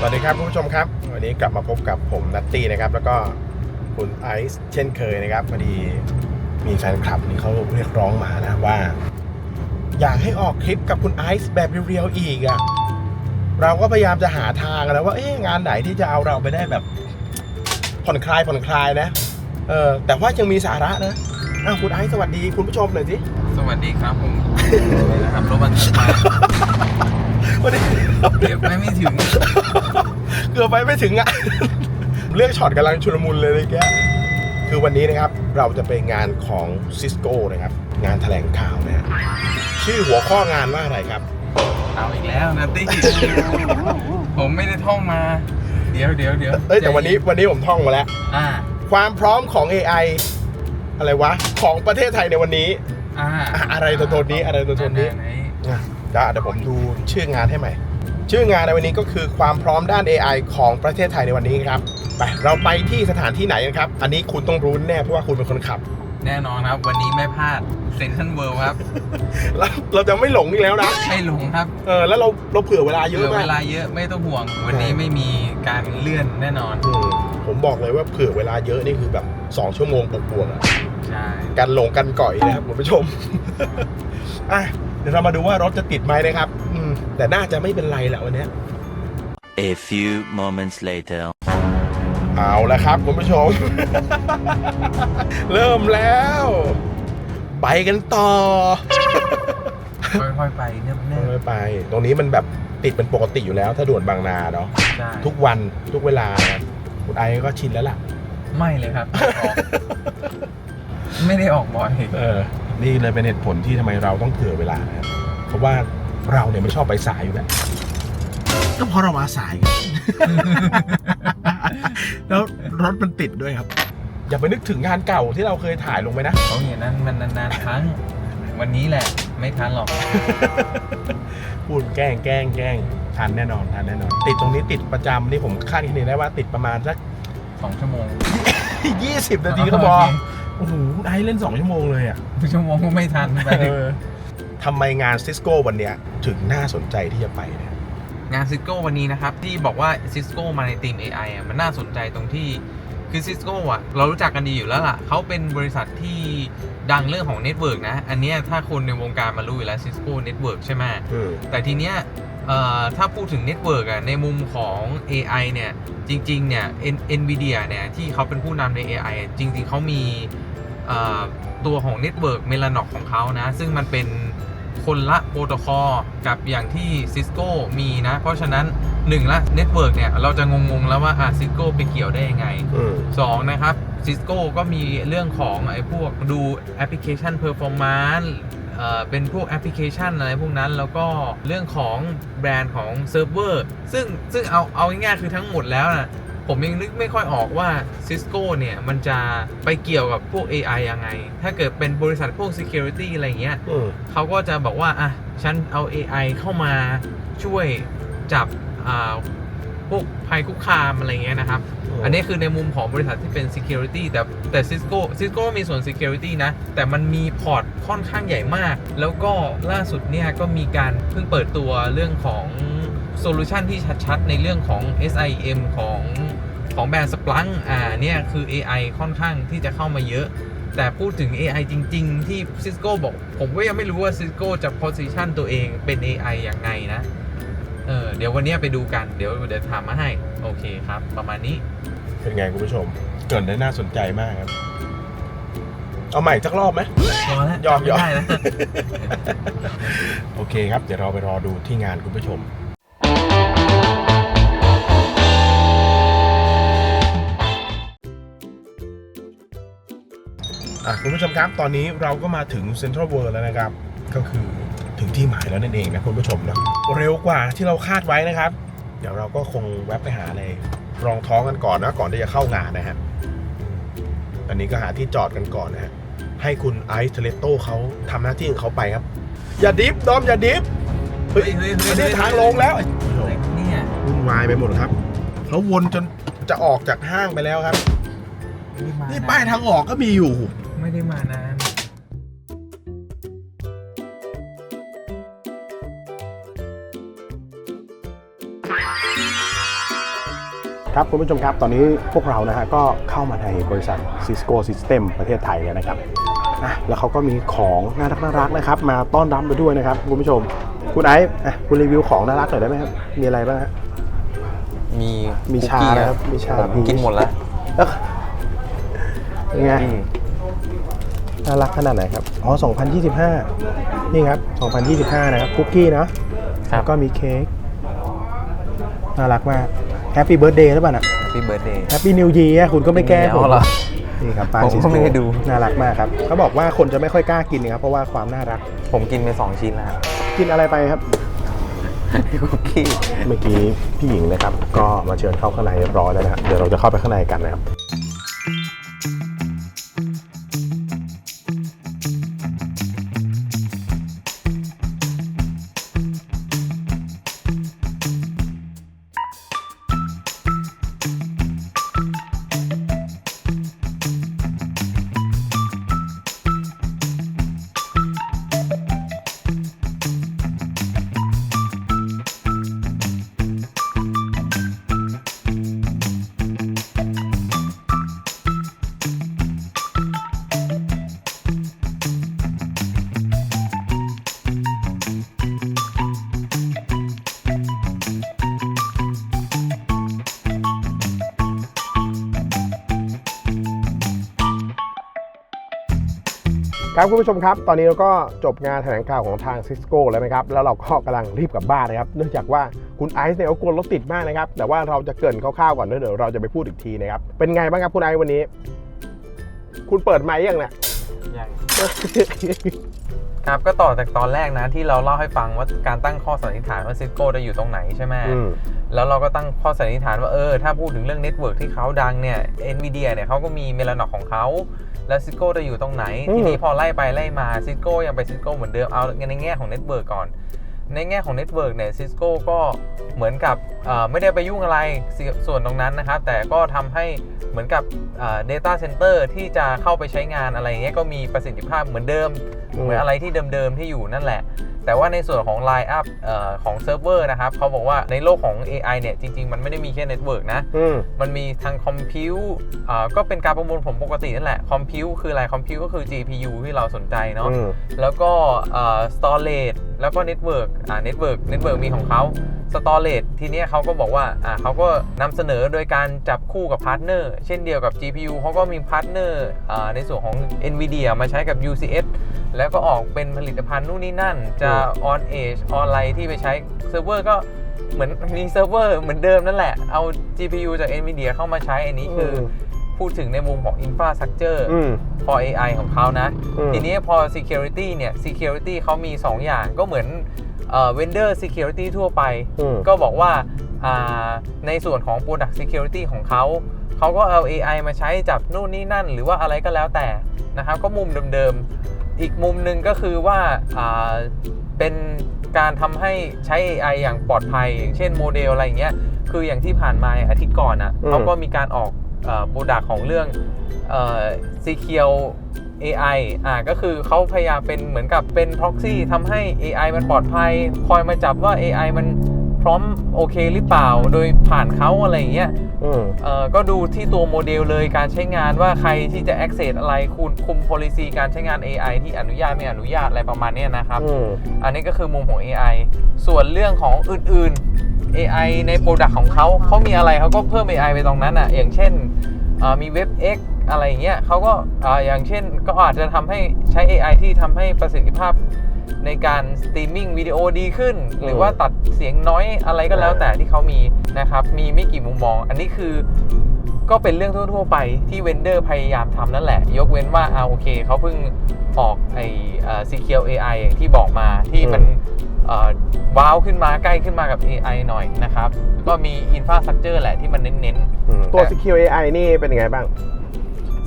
สวัสดีครับคุณผู้ชมครับ วันนี้กลับมาพบกับผมนัตตี้นะครับ แล้วก็คุณไอซ์เช่นเคยนะครับพอดีมีแฟนคลับนี่เขาเรียกร้องมานะว่า อยากให้ออกคลิปกับคุณไอซ์แบบเรียวๆอีกอะ่ะเราก็พยายามจะหาทางแล้วว่าเอ๊ะงานไหนที่จะเอาเราไปได้แบบผ่อนคลายผ่อนคลายนะเออแต่ว่ายังมีสาระนะอ้าวคุณไอซ์สวัสดีคุณผู้ชมหน่อยสิสวัสดีครับผมนี่นะครับรถบรรทุกมา วันนี้เก็บไว้ไม่ถึง เกือบไปไม่ถึงอะ เลือกช็อตกำลังชุลมุนเลยเลยแกคือวันนี้นะครับเราจะไปงานของซิสโก้นะครับ งานแถลงข่าวนะฮะชื่อหัวข้องานว่าอะไรครับ เอาอีกแล้วนะตี้ผมไม่ได้ท่องมา เดี๋ยวเดี๋ยวเดี๋ยวเอ้ยแต่วันนี้วันนี้ผมท่องมาแล้ว อ่า ความพร้อมของ AI อะไรวะ ของประเทศไทยในวันนี้ อ่า อะอะไรตัวตนนี้อะไรตัวตนนี้ ไหอะเดี๋ยวเดี๋ยวผมดูชื่องานให้ใหม่ ชื่องานในวันนี้ก็คือความพร้อมด้าน AI ของประเทศไทยในวันนี้ครับไปเราไปที่สถานที่ไหนกันครับ อันนี้คุณต้องรู้แน่เพราะว่าคุณเป็นคนขับ แน่นอนครับ วันนี้ไม่พลาดเซนทันเวิลด์ครับ เราเราจะไม่หลงอีกแล้วนะไม่หลงครับเออแล้วเราเราเผื่อเวลาเยเหลือะอมาเวกลาเยอะไม่ต้องห่วง วันนี้ไม่มีการเลื่อนแน่นอน อืมผมบอกเลยว่าเผื่อเวลาเยอะนี่คือแบบ 2 ชั่วโมงบวกๆอะ ใช่กันหลงกันก่อยนะครับคุณผู้ชม อะเดี๋ยวเรามาดูว่ารถจะติดไหมนะครับอืมแต่น่าจะไม่เป็นไรแหละวันเนี้ย A few moments later. เอาละครับคุณผู้ชม เริ่มแล้ว ไปกันต่อค่อยๆไปเนิ่มไม่ไป ตรงนี้มันแบบติดเป็นปกติอยู่แล้ว ถ้าด่วนบางนาเนาะๆใช่ทุกวันทุกเวลานะครับคุณไอก็ชินแล้วล่ะ ไม่เลยครับ ไม่ออกไม่ได้ออกบ่อยเออ นี่เลยเป็นเหตุผลที่ทำไมเราต้องเผื่อเวลานะครับเพราะว่าเราเนี่ยไม่ชอบไปสายอยู่แล้วก็เพราะเรามาสาย แล้วรถมันติดด้วยครับ อย่าไปนึกถึงงานเก่าที่เราเคยถ่ายลงไปนะเขาอย่างนั้นมันนานๆครั้ง วันนี้แหละ ไม่ทันหรอก พูดแกล้งแกล้งแกล้งทันแน่นอนทันแน่นอน ติดตรงนี้ติดประจำนี่ผมคาดคะเนได้ว่าติดประมาณสักสองชั่วโมง20นาทีก็พอ โอ้โหคุณไอเล่น 2 ชั่วโมงเลยอะชั่วโมงก็ไม่ทันไปเออทำไมงานซิสโก้วันเนี้ยถึงน่าสนใจที่จะไปเนี่ย งานซิสโก้วันนี้นะครับ ที่บอกว่าซิสโก้มาในทีม AI อะมันน่าสนใจตรงที่คือซิสโก้อะเรารู้จักกันดีอยู่แล้วล่ะ เขาเป็นบริษัทที่ดังเรื่องของเน็ตเวิร์กนะ อันเนี้ยถ้าคนในวงการมารู้อยู่แล้วซิสโก้เน็ตเวิร์กใช่ไหมอืม แต่ทีเนี้ยเอ่อถ้าพูดถึงเน็ตเวิร์กอะในมุมของ AI เนี่ย จริง ๆ เนี่ย N- NVIDIA เนี่ย ที่เขาเป็นผู้นำใน AI อะจริง ๆเขามีเอ่อ ตัวของเน็ตเวิร์กเมลานอกของเขานะ ซึ่งมันเป็นคนละโปรโตคอลกับอย่างที่ Cisco มีนะ เพราะฉะนั้นหนึ่งละเน็ตเวิร์กเนี่ย เราจะงง ๆ แล้วว่าอะ Cisco ไปเกี่ยวได้ยังไงอืมสองนะครับ Cisco ก็มีเรื่องของไอ้พวกดูแอปพลิเคชัน performance เอ่อเป็นพวกแอปพลิเคชันอะไรพวกนั้นแล้วก็เรื่องของแบรนด์ของเซิร์ฟเวอร์ซึ่งซึ่งเอาเอาง่ายๆคือทั้งหมดแล้วนะ ผมยังนึกไม่ค่อยออกว่า Cisco เนี่ย มันจะไปเกี่ยวกับพวก AI ยังไง ถ้าเกิดเป็นบริษัทพวก Security อะไรเงี้ยอืมเขาก็จะบอกว่า อะ ฉันเอา AI เข้ามาช่วยจับอ่าพวกภัยคุกคามอะไรเงี้ยนะครับ อันนี้คือในมุมของบริษัทที่เป็น security แต่แต่ Cisco Cisco มีส่วน security นะ แต่มันมีพอร์ตค่อนข้างใหญ่มาก แล้วก็ล่าสุดเนี่ยก็มีการเพิ่งเปิดตัวเรื่องของ โซลูชันที่ชัดๆ ในเรื่องของ SIM ของของแบรนด์ Splunk อ่าเนี่ยคือ AI ค่อนข้างที่จะเข้ามาเยอะ แต่พูดถึง AI จริง ๆ ที่ Cisco บอก ผมก็ยังไม่รู้ว่า Cisco จะ position ตัวเองเป็น AI ยังไงนะ เออเดี๋ยววันเนี้ยไปดูกันเดี๋ยวเดี๋ยวถามมาให้ โอเคครับ ประมาณนี้ เป็นไงคุณผู้ชม เกรินได้น่าสนใจมากครับ เอาใหม่สักรอบไหม พอแล้วยอมจำไม่ยอมได้แล้ว โอเคครับ เดี๋ยวเราไปรอดูที่งานคุณผู้ชม คุณผู้ชมครับตอนนี้เราก็มาถึงเซ็นทรัลเวิลด์แล้วนะครับ ก็คือถึงที่หมายแล้วนั่นเองนะคุณผู้ชมนะเร็วกว่าที่เราคาดไว้นะครับ เดี๋ยวเราก็คงแวะไปหาอะไรรองท้องกันก่อนนะก่อนที่จะเข้างานนะฮะอันนี้ก็หาที่จอดกันก่อนนะฮะให้คุณไอซ์เทเลโต้เขาทำหน้าที่ของเขาไปครับ อย่าดิฟดอมอย่าดิฟเฮ้ยเฮ้ยเฮ้ยเฮ้ยอันนี้ทางลงแล้วเนี่ยวุ่นวายไปหมดครับเขาวนจนจะออกจากห้างไปแล้วครับไม่ได้มานี่นป้ายทางออกก็มีอยู่ ไม่ได้มานานครับคุณผู้ชมครับตอนนี้พวกเรานะฮะก็เข้ามาในบริษัท Cisco System ประเทศไทยแล้วนะครับอะแล้วเขาก็มีของน่ารักน่ารักนะครับ มาต้อนรับไปด้วยนะครับคุณผู้ชม คุณไอซ์อะคุณรีวิวของน่ารักหน่อยได้ไหมครับ มีอะไรบ้างฮะ มีมีชาคุกกี้นะครับมีชาผมกินหมดแล้วแล้วเป็นไง น่ารักขนาดไหนครับ อ๋อ 2025 นี่ครับ 2025 นะครับ คุกกี้เนาะครับ แล้วก็มีเค้ก น่ารักมาก แฮปปี้เบิร์ดเดย์หรือเปล่าน่ะพี่เบิร์ดเดย์แฮปปี้นิว e ย r คุณก็ไม่แก้ผม เอาเหรอ นี่ครับปางผมก็ซิสโกไม่ได้ดู น่ารักมากครับ เขาบอกว่าคนจะไม่ค่อยกล้ากินนะครับ เพราะว่าความน่ารัก ผมกินไปสองชิ้นแล้วครับกินอะไรไปครับ คุกกี้ เมื่อกี้พี่หญิงนะครับ ก็มาเชิญเข้าข้างในเรียบร้อยแล้วนะฮะเดี๋ยวเราจะเข้าไปข้างในกันนะครับ ครับคุณผู้ชมครับ ตอนนี้เราก็จบงานแถลงข่าวของทางซิสโก้แล้วนะครับ แล้วเราก็กำลังรีบกลับบ้านนะครับ เนื่องจากว่าคุณไอซ์เนี่ยเขากลัวรถติดมากนะครับ แต่ว่าเราจะเกรินคร่าวๆก่อนแล้วเดี๋ยวเราจะไปพูดอีกทีนะครับ เป็นไงบ้างครับคุณไอซ์วันนี้ คุณเปิดไมค์ยังเนี่ย ยังครับก็ต่อจากตอนแรกนะที่เราเล่าให้ฟังว่าการตั้งข้อสันนิษฐานว่าซิสโก้จะอยู่ตรงไหนใช่ไหมอืม แล้วเราก็ตั้งข้อสันนิษฐานว่าเออถ้าพูดถึงเรื่องเน็ตเวิร์กที่เขาดังเนี่ย NVIDIA เนี่ยเขาก็มีเมลานอกของเขา แล้วซิสโก้จะอยู่ตรงไหนอืมทีนี้พอไล่ไปไล่มาซิสโก้ยังไปซิสโก้เหมือนเดิมเอาในแง่ของเน็ตเวิร์กก่อน ในแง่ของเน็ตเวิร์กเนี่ยซิสโก้ก็เหมือนกับเอ่อไม่ได้ไปยุ่งอะไรส่ส่วนตรงนั้นนะครับ แต่ก็ทำให้เหมือนกับเอ่อ data center ที่จะเข้าไปใช้งานอะไรเงี้ยก็มีประสิทธิภาพเหมือนเดิมอืมเหมือนอะไรที่เดิมๆที่อยู่นั่นแหละ แต่ว่าในส่วนของ Line Up เอ่อของเซิร์ฟเวอร์นะครับเขาบอกว่าในโลกของ AI เนี่ย จริง ๆ มันไม่ได้มีแค่เน็ตเวิร์กนะ อืม มันมีทางคอมพิวอ่าก็เป็นการประมวลผลปกตินั่นแหละ คอมพิวคืออะไร คอมพิวก็คือ GPU ที่เราสนใจเนาะ อืม แล้วก็อ่า storage แล้วก็ network อ่า network network มีของเขา storage ทีเนี้ยเขาก็บอกว่าอ่าเขาก็นำเสนอโดยการจับคู่กับพาร์ทเนอร์เช่นเดียวกับ GPU เขาก็มีพาร์ทเนอร์อ่าในส่วนของ NVIDIA มาใช้กับ UCS แล้วก็ออกเป็นผลิตภัณฑ์นู่นนี่นั่น จะ on edge ออนไลน์ที่ไปใช้เซิร์ฟเวอร์ก็เหมือนมีเซิร์ฟเวอร์เหมือนเดิมนั่นแหละ เอา GPU จาก NVIDIA เข้ามาใช้อันนี้คืออ พูดถึงในมุมของ infrastructure อืม for AI ของเขานะ อืม ทีนี้พอ security เนี่ย security เขามี 2 อย่างก็เหมือนเอ่อ vendor security ทั่วไป อืม ก็บอกว่าอ่าในส่วนของ product security ของเขา เขาก็เอา AI มาใช้จับนู่นนี่นั่น หรือว่าอะไรก็แล้วแต่นะครับ ก็มุมเดิมๆ อีกมุมหนึ่งก็คือว่าอ่าเป็นการทำให้ใช้ AI อย่างปลอดภัยอย่างเช่นโมเดลอะไรอย่างเงี้ย คืออย่างที่ผ่านมาอาทิตย์ก่อนอะอืม เขาก็มีการออก โปรดักของเรื่องเอ่อ Secure AI อ่าก็คือเขาพยายามเป็นเหมือนกับเป็น proxy ทำให้ AI มันปลอดภัย คอยมาจับว่า AI มันพร้อมโอเคหรือเปล่า โดยผ่านเขาอะไรอย่างเงี้ยอืมเอ่อก็ดูที่ตัวโมเดลเลยการใช้งานว่าใครที่จะ access อะไรคุณคุม policy การใช้งาน AI ที่อนุญาตไม่อนุญาตอะไรประมาณเนี้ยนะครับอืมอันนี้ก็คือมุมของ AI ส่วนเรื่องของอื่นๆ AI ในโปรดักต์ของเขาเขามีอะไรเขาก็เพิ่ม AI ไปตรงนั้นอะอย่างเช่นมี WebX อะไรเงี้ยเขาก็อย่างเช่นก็อาจจะทำให้ใช้ AI ที่ทำให้ประสิทธิภาพในการสตรีมมิ่งวิดีโอดีขึ้น หรือว่าตัดเสียงน้อยอะไรก็แล้วแต่ที่เขามีนะครับ มีไม่กี่มุมมอง อันนี้คือก็เป็นเรื่องทั่ว ๆ ไปที่เวนเดอร์พยายามทำนั่นแหละ ยกเว้นว่าเอาโอเคเขาเพิ่งออกไอ้เอ่อ Secure AI อที่บอกมาที่มัน ว้าวขึ้นมาใกล้ขึ้นมากับ AI หน่อยนะครับ ก็มี Infrastructure แหละที่มันเน้นอืมๆตัวแต่ Secure AI นี่เป็นยังไงบ้าง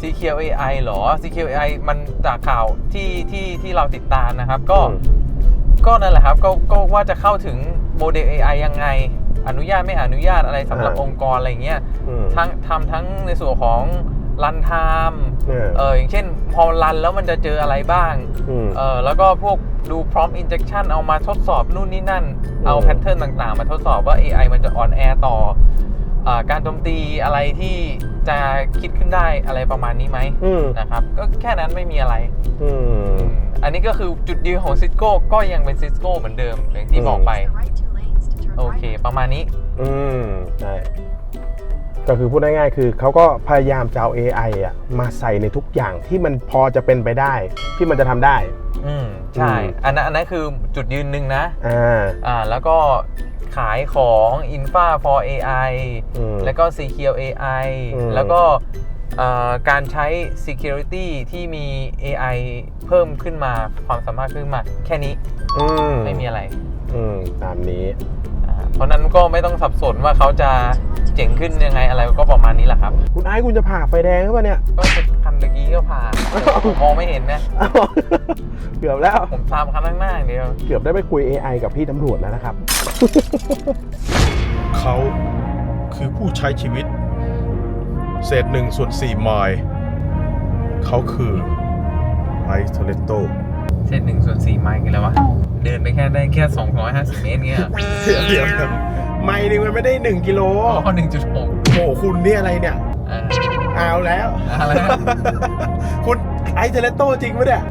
Secure AI เหรอ Secure AI มันจากข่าวที่ที่ที่เราติดตามนะครับ ก็อืมก็นั่นแหละครับก็ก็ว่าจะเข้าถึงโมเดล AI ยังไง อนุญาตไม่อนุญาตอะไรสำหรับอ่าองค์กรอะไรเงี้ยอืมทั้งทำทั้งในส่วนของ รันไทม์เออเอออย่างเช่นพอรันแล้วมันจะเจออะไรบ้างอืมเออแล้วก็พวกดู prompt injection เอามาทดสอบนู่นนี่นั่น เอาอืมแพทเทิร์นต่างๆ มาทดสอบว่า AI มันจะออนแอร์ต่ออ่าการโจมตีอะไรที่จะคิดขึ้นได้อะไรประมาณนี้ไหมอืมนะครับ ก็แค่นั้นไม่มีอะไรอืมอืมอันนี้ก็คือจุดยืนของซิสโก้ก็ยังเป็นซิสโก้เหมือนเดิมอย่างที่บอกไป โอเค ประมาณนี้ อืม ใช่ ก็คือพูดง่ายๆคือเขาก็พยายามจะเอา AI อะมาใส่ในทุกอย่างที่มันพอจะเป็นไปได้ ที่มันจะทำได้ อืมใช่ อืม อันนั้นอันนั้นคือจุดยืนหนึ่งนะ อ่าอ่า แล้วก็ขายของ Infa for AI อืม แล้วก็ Secure AI อืม แล้วก็อ่าการใช้ Security ที่มี AI เพิ่มขึ้นมาความสามารถขึ้นมา แค่นี้อืมไม่มีอะไร อืมตามนี้อ่า เพราะนั้นก็ไม่ต้องสับสนว่าเขาจะเจ๋งขึ้นยังไงอะไรก็ประมาณนี้แหละครับคุณไอ้คุณจะผ่าไฟแดงหรือเปล่าเนี่ย ก็คันเมื่อกี้ก็ผ่านผมมองไม่เห็นนะอ้าวเกือบแล้ว ผมตามคันข้างหน้าอย่างเดียวเกือบได้ไปคุย AI กับพี่ตำรวจแล้วนะครับ เขาคือผู้ใช้ชีวิต เศษหนึ่งส่วนสี่ไมล์เขาคือไอซ์เทเลโต เส้นหนึ่งส่วนสี่ไมล์กันแล้ววะ เดินไปแค่ได้แค่ 250 เมตรเงี้ยเหรอเดี๋ยวเดี๋ยวไมล์หนึงมันไม่ได้ 1 กิโลอ๋อหนึ่งจุดหกโอ้โหคุณนี่อะไรเนี่ยอ่าเอาแล้ว อะไรนะ คุณไอซ์เทเลโตจริงปะเนี่ย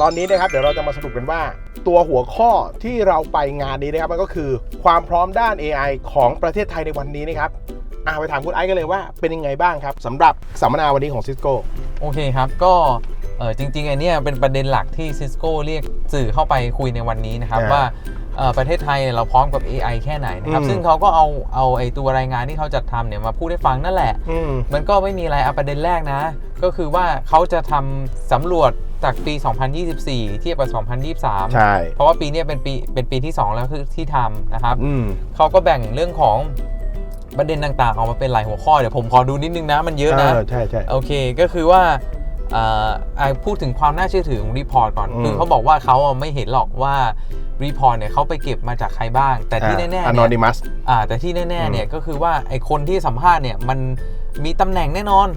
ตอนนี้นะครับเดี๋ยวเราจะมาสรุปกันว่า ตัวหัวข้อที่เราไปงานนี้นะครับมันก็คือความพร้อมด้าน AI ของประเทศไทยในวันนี้นะครับอ่าไปถามคุณไอซ์กันเลยว่าเป็นยังไงบ้างครับสำหรับสัมมนาวันนี้ของซิสโก้ โอเคครับ ก็ เออจริงๆไอเนี้ยเป็นประเด็นหลักที่ซิสโก้เรียกสื่อเข้าไปคุยในวันนี้นะครับอ่าว่าเอ่อประเทศไทยเนี่ยเราพร้อมกับ AI แค่ไหนนะครับอืมซึ่งเขาก็เอาเอาไอตัวรายงานที่เขาจัดทำเนี่ยมาพูดให้ฟังนั่นแหละอืมมันก็ไม่มีอะไรเอาประเด็นแรกนะ ก็คือว่าเขาจะทำสำรวจจากปี 2024 เทียบกับ 2023 ใช่ เพราะว่าปีเนี้ยเป็นปีเป็นปีที่ 2 แล้วคือที่ทำนะครับอืมเขาก็แบ่งเรื่องของประเด็นต่างๆออกมาเป็นหลายหัวข้อ เดี๋ยวผมขอดูนิดนึงนะมันเยอะนะ ใช่ใช่โอเค ก็คือว่าเอ่ออะ พูดถึงความน่าเชื่อถือของรีพอร์ตก่อนอืมคือเขาบอกว่าเขาอะไม่เห็นหรอกว่ารีพอร์ตเนี่ยเขาไปเก็บมาจากใครบ้าง แต่ที่แน่ๆอเนี่ยนอนิมัสอ่าแต่ที่แน่ๆเนี่ยก็คือว่าไอคนที่สัมภาษณ์เนี่ยมันมีตำแหน่งแน่นอน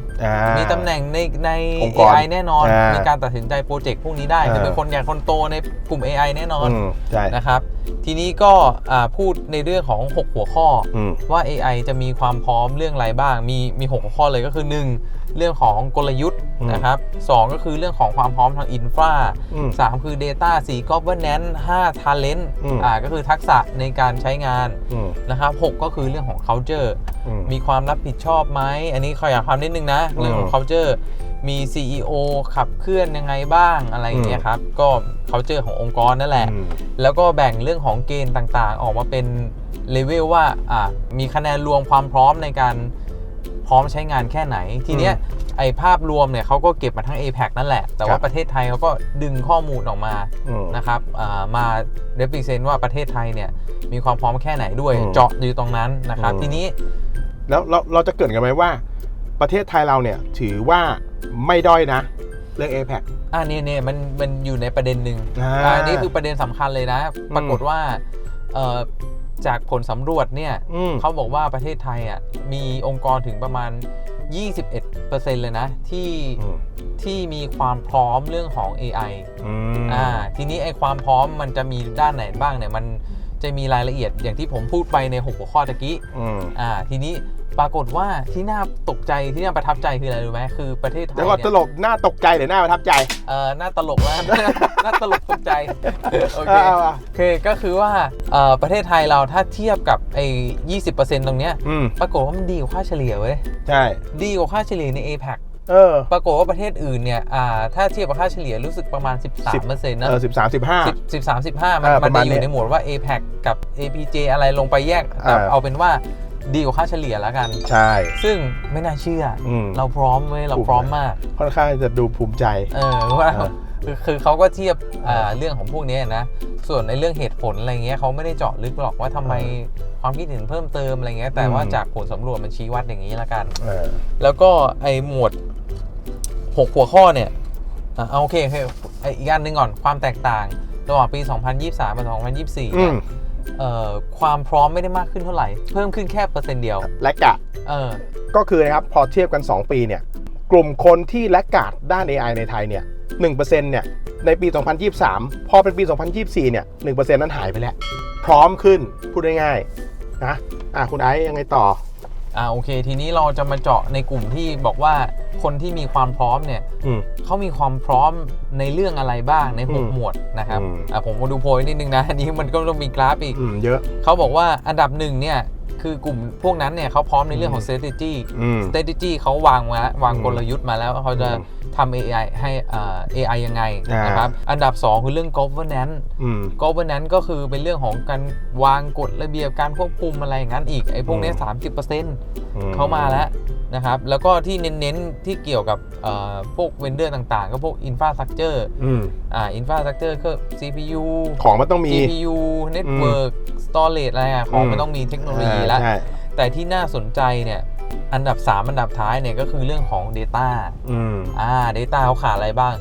มีตำแหน่งในในองค์กร AI แน่นอนอ่ามีมีการตัดสินใจโปรเจกต์พวกนี้ได้อ่าคือเป็นคนอย่างคนโตในกลุ่ม AI แน่นอนอืมใช่นะครับ ทีนี้ก็อ่าพูดในเรื่องของ 6 หัวข้อออืมว่า AI จะมีความพร้อมเรื่องอะไรบ้าง มีมี 6 หัวข้อเลยก็คือ 1 เรื่องของกลยุทธ์อืมนะครับสองก็คือเรื่องของความพร้อมทางอินฟราอืมสามคือ Data 4 Governance 5 Talent อืมอ่าก็คือทักษะในการใช้งานอืมนะครับหกก็คือเรื่องของ culture อืมมีความรับผิดชอบไหม อันนี้ขออยากความนิดนึงนะอืมเรื่องของ culture มี CEO ขับเคลื่อนยังไงบ้างอะไรอย่างเงี้ยครับ ก็ culture ขององค์กรนั่นแหละอืมแล้วก็แบ่งเรื่องของเกณฑ์ต่างๆ ออกมาเป็นเลเวลว่าอ่ามีคะแนนรวมความพร้อมในการ พร้อมใช้งานแค่ไหน ทีเนี้ยไอภาพรวมเนี่ยเขาก็เก็บมาทั้ง APEC นั่นแหละ แต่คว่ารับประเทศไทยเขาก็ดึงข้อมูลออกมาอืมนะครับอ่ามา represent ว่าประเทศไทยเนี่ยมีความพร้อมแค่ไหนด้วยอืมเจาะอยู่ตรงนั้นนะครับอืมทีนี้ แล้วเราเราจะเกริดกันไหมว่า ประเทศไทยเราเนี่ยถือว่าไม่ด้อยนะ เรื่อง APEC อ่าเนี่ยเนี่ยมันมันอยู่ในประเด็นหนึ่งอ่าอ่านี่คือประเด็นสำคัญเลยนะ ปรากฏว่าเอ่อ จากผลสำรวจเนี่ยอืม เขาบอกว่าประเทศไทยอะมีองค์กรถึงประมาณ 21%เลยนะที่อืมที่มีความพร้อมเรื่องของ AI อืมอ่าทีนี้ไอ้ความพร้อมมันจะมีด้านไหนบ้างเนี่ยมันจะมีรายละเอียดอย่างที่ผมพูดไปใน6หัวข้อตะกี้อืม อ่าทีนี้ ปรากฏว่าที่น่าตกใจที่น่าประทับใจคืออะไรรู้ไหมคือประเทศไทยแล้วก็ตเนี่ยลกหน้าตกใจหรือหน้าประทับใจเอ่อน่าตลกแล้วน่าตลกตกใจโอเคเอาเอาโอเคก็คือว่าเอ่อประเทศไทยเราถ้าเทียบกับไอ้20%ตรงเนี้ยอืมปรากฏว่ามันดีกว่าค่าเฉลี่ยเว้ยใช่ดีกว่าค่าเฉลี่ยใน APEC เออปรากฏว่าประเทศอื่นเนี่ยอ่าถ้าเทียบกับค่าเฉลี่ยรู้สึกประมาณ 13เปอร์เซ็นต์นะเออสิบสามสิบห้าสิบ13 15มันเออมันประมาจะณอยู่เนี้ในยหมวดว่า APEC กับ APJ อะไรลงไปแยกแต่เออเอาเป็นว่า ดีกว่าค่าเฉลี่ยแล้วกัน ใช่ ซึ่งไม่น่าเชื่ออม เราพร้อมเว้ยเราพร้อมมาก ค่อนข้างจะดูภูมิใจ เออเพราะว่าเออคือคือเขาก็เทียบอ่าเรื่องของพวกนี้นะ ส่วนในเรื่องเหตุผลอะไรเงี้ยเขาไม่ได้เจาะลึกหรอกว่าทำไมความคิดเห็นเพิ่มเติมอะไรเงี้ยแต่ว่าอืม จากผลสำรวจมันชี้วัดอย่างนี้ละกัน เออ แล้วก็ไอหมวดหกหัวข้อเนี่ยอะเอาโอเคโอเคไออีกอันหนึ่งก่อนความแตกต่างระหว่างปี 2023 กับ 2024อืเนี่ยมเอ่อ ความพร้อมไม่ได้มากขึ้นเท่าไหร่ เพิ่มขึ้นแค่เปอร์เซ็นต์เดียว และกะเออก็คือนะครับพอเทียบกัน 2 ปีเนี่ยกลุ่มคนที่แลกกาดด้าน AI ในไทยเนี่ย1%เนี่ยในปี 2023 พอเป็นปี 2024 เนี่ย 1%นั้นหายไปแล้ว พร้อมขึ้น พูดง่ายๆนะ อะ คุณไอซ์ยังไงต่อ อ่าโอเค ทีนี้เราจะมาเจาะในกลุ่มที่บอกว่าคนที่มีความพร้อมเนี่ยอืม เขามีความพร้อมในเรื่องอะไรบ้างในหกอืมหมวดนะครับอืม อะผมมาดูโพยนิดนึงนะ อันนี้มันก็ต้องมีกราฟอีก อืมเยอะ เขาบอกว่าอันดับหนึ่งเนี่ย คือกลุ่มพวกนั้นเนี่ยเขาพร้อมในเรื่องของ strategy อืม strategy เขาวางมาวางอืมกลยุทธ์มาแล้วว่าเขาจะอืมทำ AI ให้อ่า AI ยังไงอ่าน นะครับ อันดับ 2 คือเรื่อง governance อืม governance ก็คือเป็นเรื่องของการวางกฎระเบียบการควบคุมอะไรอย่างนั้นอีกไอ้พวกเนี้ยอืม30%เขามาแล้วนะครับ แล้วก็ที่เน้นๆ ที่เกี่ยวกับเอ่อพวกเวนเดอร์ต่างๆ ก็พวก infrastructure อืมอ่า infrastructure ก็ CPU ของมันต้องมี GPU network storage อะไรอะของมันต้องมีเทคโนโลยีแล้ว ใช่ แต่ที่น่าสนใจเนี่ยอันดับ 3 อันดับท้ายเนี่ยก็คือเรื่องของ Data อืม อ่า Data เขาขาดอะไรบ้าง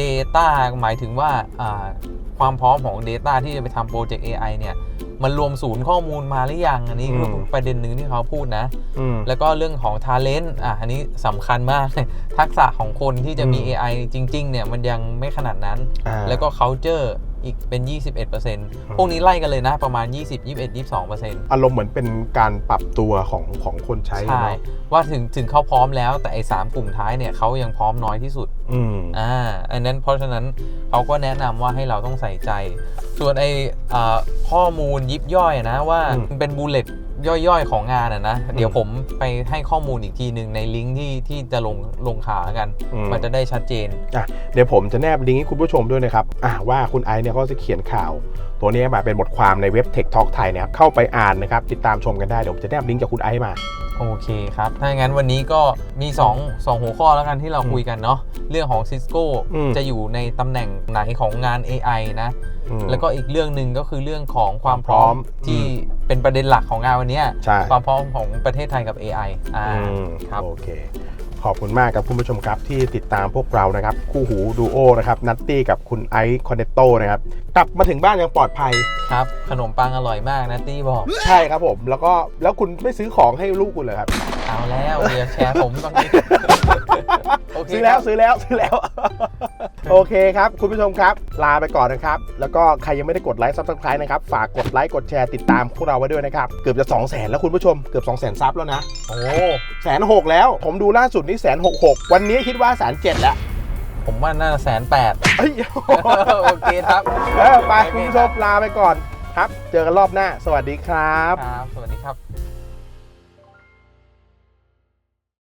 Data หมายถึงว่าอ่าความพร้อมของ Data ที่จะไปทำโปรเจกต์ AI เนี่ย มันรวมศูนย์ข้อมูลมาหรือยัง อันนี้คืออืมประเด็นหนึ่งที่เขาพูดนะ อืม แล้วก็เรื่องของ Talent อะอันนี้สำคัญมาก ทักษะของคนที่จะมี อืม AI จริง ๆ เนี่ย มันยังไม่ขนาดนั้น อ่าแล้วก็ culture อีกเป็น 21%พวกนี้ไล่กันเลยนะประมาณ 20 21 22%อารมณ์เหมือนเป็นการปรับตัวของของคนใช้ใช่ เนาะว่าถึงถึงเขาพร้อมแล้วแต่ไอ้สามกลุ่มท้ายเนี่ยเขายังพร้อมน้อยที่สุด อืม อ่าอันนั้นเพราะฉะนั้นเขาก็แนะนำว่าให้เราต้องใส่ใจ ส่วนไอ้อ่าข้อมูลยิบย่อยนะว่าอืม มันเป็นบูเลต ย่อยๆของงานอะนะอืมเดี๋ยวผมไปให้ข้อมูลอีกทีหนึ่งในลิงก์ที่ที่จะลงลงขากัน อืม มันจะได้ชัดเจน อะเดี๋ยวผมจะแนบลิงก์ให้คุณผู้ชมด้วยนะครับอะว่าคุณไอซ์เนี่ยเขาจะเขียนข่าวตัวนี้มาเป็นบทความในเว็บ Tech Talk ไทยนะครับเข้าไปอ่านนะครับติดตามชมกันได้เดี๋ยวผมจะแนบลิงก์จากคุณไอซ์มา โอเคครับ ถ้าอย่างนั้นวันนี้ก็มี2 2หัวข้อแล้วกันที่เราคุยกันเนาะเรื่องของ Cisco อืม จะอยู่ในตำแหน่งไหนของงาน AI นะ อืม แล้วก็อีกเรื่องหนึ่งก็คือเรื่องของความพร้อมความพร้อมที่อืมเป็นประเด็นหลักของงานวันเนี้ยใช่ ความพร้อมของประเทศไทยกับ AI อ่า อืมครับ โอเค ขอบคุณมากครับคุณผู้ชมครับที่ติดตามพวกเรานะครับ คู่หูดูโอนะครับนัตตี้กับคุณไอซ์คอนเนตโตนะครับกลับมาถึงบ้านอย่างปลอดภัย ครับ ขนมปังอร่อยมากนะตี้บอก ใช่ครับผม แล้วก็แล้วคุณไม่ซื้อของให้ลูกคุณเหรอครับ เอาแล้วเดี๋ยวแชร์ผมตอนนี้โอเคซื้อแล้วครับซื้อแล้วซื้อแล้ว โอเคครับ คุณผู้ชมครับ ลาไปก่อนนะครับ แล้วก็ใครยังไม่ได้กดไลค์ซับสไครต์นะครับ ฝากกดไลค์กดแชร์ติดตามพวกเราไว้ด้วยนะครับ เกือบจะ2 0 0แสนแล้วคุณผู้ชมเกือบ 2 0 0แสนซับแล้วนะ โอ้แสนหกแล้ว ผมดูล่าสุดนี่แสนหกหกวันนี้คิดว่าแสนเจ็ดแล้ว ผมว่าน่าแสนแปดเอ้ยโอเคครับเออไปคุณผู้ชมลาไปก่อนครับ เจอกันรอบหน้า สวัสดีครับ ครับ สวัสดีครับ